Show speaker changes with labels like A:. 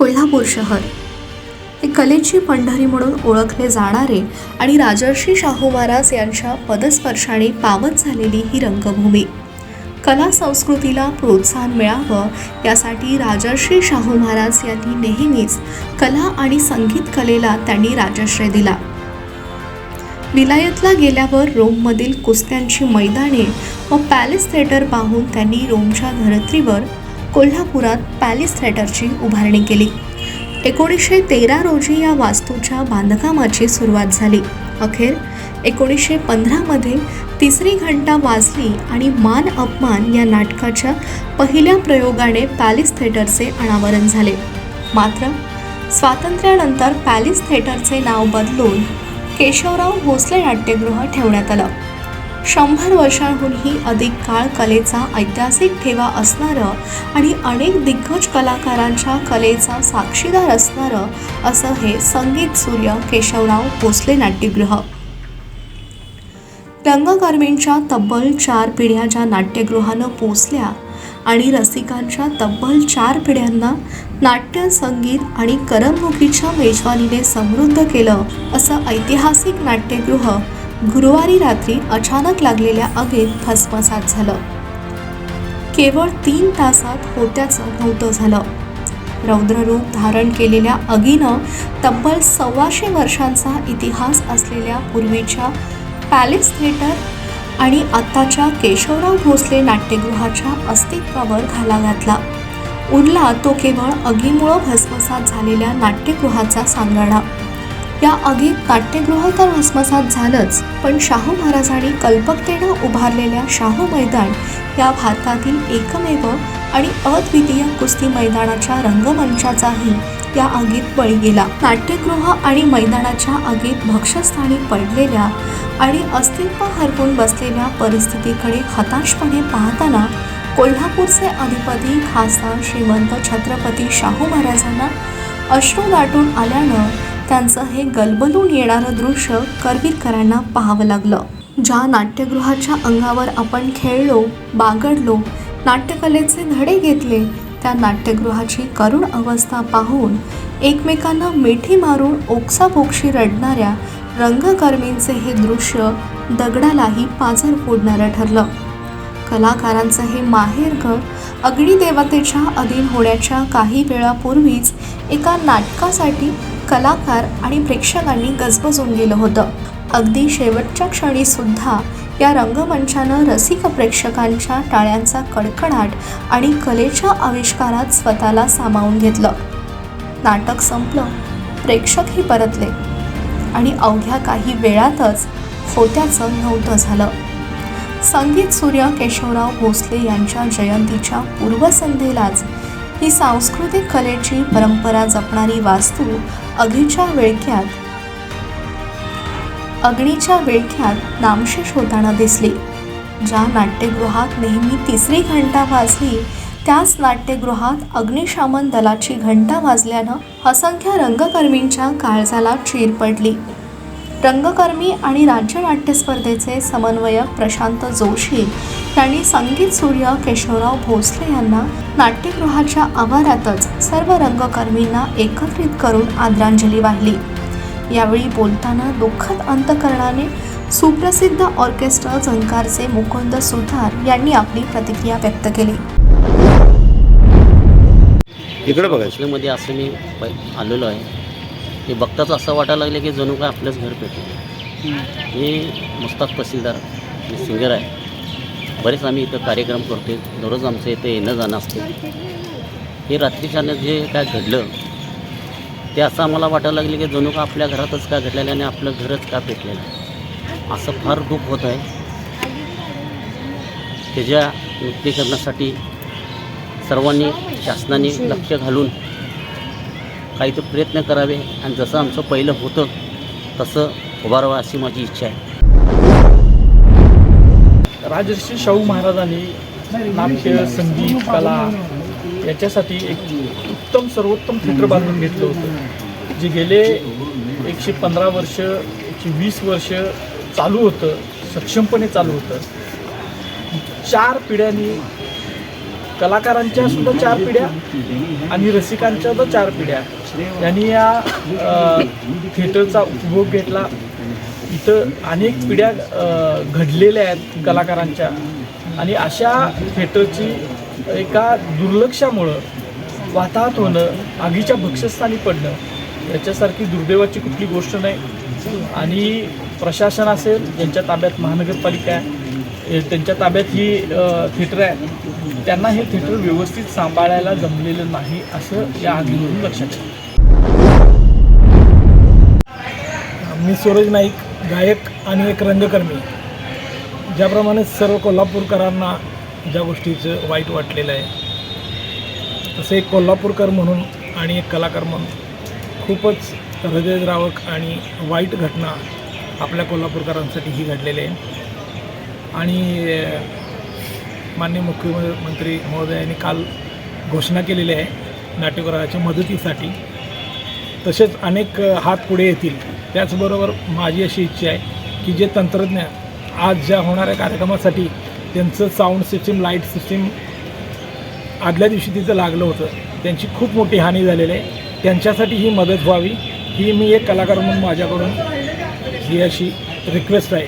A: कोल्हापूर शहर. हे कलेची पंढरी म्हणून ओळखले जाणारे आणि राजर्षी शाहू महाराज यांच्या पदस्पर्शाने पावत झालेली ही रंगभूमी. कला संस्कृतीला प्रोत्साहन मिळावं यासाठी राजर्षी शाहू महाराज यांनी नेहमीच कला आणि संगीत कलेला त्यांनी राजश्रय दिला. विलायतला गेल्यावर रोममधील कुस्त्यांची मैदाने व पॅलेस थिएटर पाहून त्यांनी रोमच्या धरत्रीवर कोल्हापुरात पॅलेस थिएटरची उभारणी केली. एकोणीसशे तेरा रोजी या वास्तूच्या बांधकामाची सुरुवात झाली. अखेर एकोणीसशे पंधरामध्ये तिसरी घंटा वाजली आणि मान अपमान या नाटकाच्या पहिल्या प्रयोगाने पॅलेस थिएटरचे अनावरण झाले. मात्र स्वातंत्र्यानंतर पॅलेस थिएटरचे नाव बदलून केशवराव भोसले नाट्यगृह ठेवण्यात आलं. शंभर वर्षांहूनही अधिक काळ कलेचा ऐतिहासिक ठेवा असणारं आणि अनेक दिग्गज कलाकारांच्या कलेचा साक्षीदार असणारं असं हे संगीत सूर्य केशवराव भोसले नाट्यगृह. रंगकर्मींच्या तब्बल चार पिढ्या ज्या नाट्यगृहानं पोचल्या आणि रसिकांच्या तब्बल चार पिढ्यांना नाट्य संगीत आणि करमणुकीच्या मेजवानीने समृद्ध केलं असं ऐतिहासिक नाट्यगृह गुरुवारी रात्री अचानक लागलेल्या आगीत भस्मसात झालं. केवळ तीन तासात होत्याचं नव्हतं झालं. रौद्ररूप धारण केलेल्या आगीनं तब्बल सव्वाशे वर्षांचा इतिहास असलेल्या पूर्वीच्या पॅलेस थिएटर आणि आत्ताच्या केशवराव भोसले नाट्यगृहाच्या अस्तित्वावर घाला घातला. उरला तो केवळ अगीमुळं भस्मसात झालेल्या नाट्यगृहाचा सांगाडा. या आगीत नाट्यगृह तर भस्मसात झालंच पण शाहू महाराजांनी कल्पकतेनं उभारलेल्या शाहू मैदान या भारतातील एकमेव आणि अद्वितीय कुस्ती मैदानाच्या रंगमंचाचाही या आगीत बळी गेला. नाट्यगृह आणि मैदानाच्या आगीत भक्षस्थानी पडलेल्या आणि अस्तित्व हरवून बसलेल्या परिस्थितीकडे हताशपणे पाहताना कोल्हापूरचे अधिपती खासदार श्रीमंत छत्रपती शाहू महाराजांना अश्रू दाटून आल्यानं त्यांचं हे गलबलून येणारं दृश्य करवीरकरांना पाहावं लागलं. ज्या नाट्यगृहाच्या अंगावर आपण खेळलो बागडलो नाट्यकलेचे धडे घेतले त्या नाट्यगृहाची करुण अवस्था पाहून एकमेकांना मिठी मारून ओक्साबोक्षी रडणाऱ्या रंगकर्मींचे हे दृश्य दगडालाही पाझर फोडणारं ठरलं. कलाकारांचं हे माहेरघर अग्निदेवतेच्या अधीन होण्याच्या काही वेळापूर्वीच एका नाटकासाठी कलाकार आणि प्रेक्षकांनी गजबजून गेलं होतं. अगदी शेवटच्या क्षणी सुद्धा या रंगमंचानं रसिक प्रेक्षकांच्या टाळ्यांचा कडकडाट आणि कलेच्या आविष्कारात स्वतःला सामावून घेतलं. नाटक संपलं प्रेक्षकही परतले. आणि अवघ्या काही वेळातच होत्याचं नव्हतं झालं. संगीत सूर्य केशवराव भोसले यांच्या जयंतीच्या पूर्वसंध्येलाच ही सांस्कृतिक कलेची परंपरा जपणारी वास्तू अग्नीच्या विळख्यात अग्नीच्या विळख्यात नामशेष होताना दिसली. ज्या नाट्यगृहात नेहमी तिसरी घंटा वाजली त्याच नाट्यगृहात अग्निशामन दलाची घंटा वाजल्यानं असंख्य रंगकर्मींच्या काळजाला चीर पडली. रंगकर्मी आणि राज्य नाट्य स्पर्धेचे समन्वयक प्रशांत जोशी यांनी संगीत सूर्य केशवराव भोसले यांना नाट्यगृहाच्या आवारातच सर्व रंगकर्मींना एकत्रित करून आदरांजली वाहिली. यावेळी बोलताना दुःखद अंतकरणाने सुप्रसिद्ध ऑर्केस्ट्रा झंकारचे मुकुंद सुधार यांनी आपली प्रतिक्रिया व्यक्त केली.
B: इकडे बघा
C: मध्ये असं मी आलेलो आहे. हे बघताच असं वाटायला लागलं की जणू काय आपलंच घर पेटलं हे मुस्ताक तहसीलदार जे सिंगर आहे बरेच आम्ही इथं कार्यक्रम करतो दररोज आमचं इथं येणं जाणं असतं हे रात्रीच्यानं जे काय घडलं ते असं आम्हाला वाटायला लागलं की जणू का आपल्या घरातच का घडलेलं आणि आपलं घरच का पेटलेलं आहे. असं फार दुःख होत आहे. त्याच्या नृत्य सर्वांनी शासनाने लक्ष घालून काही तर प्रयत्न करावे. आणि जसं आमचं पहिलं होतं तसं उभारावं अशी माझी इच्छा आहे.
D: राजर्षी शाहू महाराजांनी नाट्य संगीत कला याच्यासाठी एक उत्तम सर्वोत्तम थिएटर बांधून घेतलं होतं. जे गेले एकशे पंधरा वर्ष एकशे वीस वर्ष चालू होतं सक्षमपणे चालू होतं. चार पिढ्यांनी कलाकारांच्या सुद्धा चार पिढ्या आणि रसिकांच्या सुद्धा चार पिढ्या. यांनी या थिएटरचा उपभोग घेतला. इथं अनेक पिढ्या घडलेल्या आहेत कलाकारांच्या. आणि अशा थिएटरची एका दुर्लक्षामुळं वाताहत होणं आगीच्या भक्षस्थानी पडणं याच्यासारखी दुर्दैवाची कुठली गोष्ट नाही. आणि प्रशासन असेल ज्यांच्या ताब्यात महानगरपालिका आहे. त्यांच्या ताब्यात ही थिएटर आहे. त्यांना हे थिएटर व्यवस्थित सांभाळायला जमलेलं नाही असं या आगीवरून लक्षात येतं.
B: मी सूरज नाईक गायक आणि एक रंगकर्मी. ज्याप्रमाणे सर्व कोल्हापूरकरांना ज्या गोष्टीचं वाईट वाटलेलं आहे तसं एक कोल्हापूरकर म्हणून आणि एक कलाकार म्हणून खूपच हृदयद्रावक आणि वाईट घटना आपल्या कोल्हापूरकरांसाठी ही घडलेली आहे. आणि माननीय मुख्यमंत्री महोदयांनी काल घोषणा केलेली आहे नाट्यगृहाच्या मदतीसाठी. तसेच अनेक हात पुढे येतील. त्याचबरोबर माझी अशी इच्छा आहे की जे तंत्रज्ञान आज ज्या होणाऱ्या कार्यक्रमासाठी त्यांचं साऊंड सिस्टीम लाइट सिस्टीम आदल्या दिवशी तिथं लागलं होतं त्यांची खूप मोठी हानी झालेली आहे. त्यांच्यासाठी ही मदत व्हावी ही मी एक कलाकार म्हणून माझ्याकडून ही अशी रिक्वेस्ट आहे.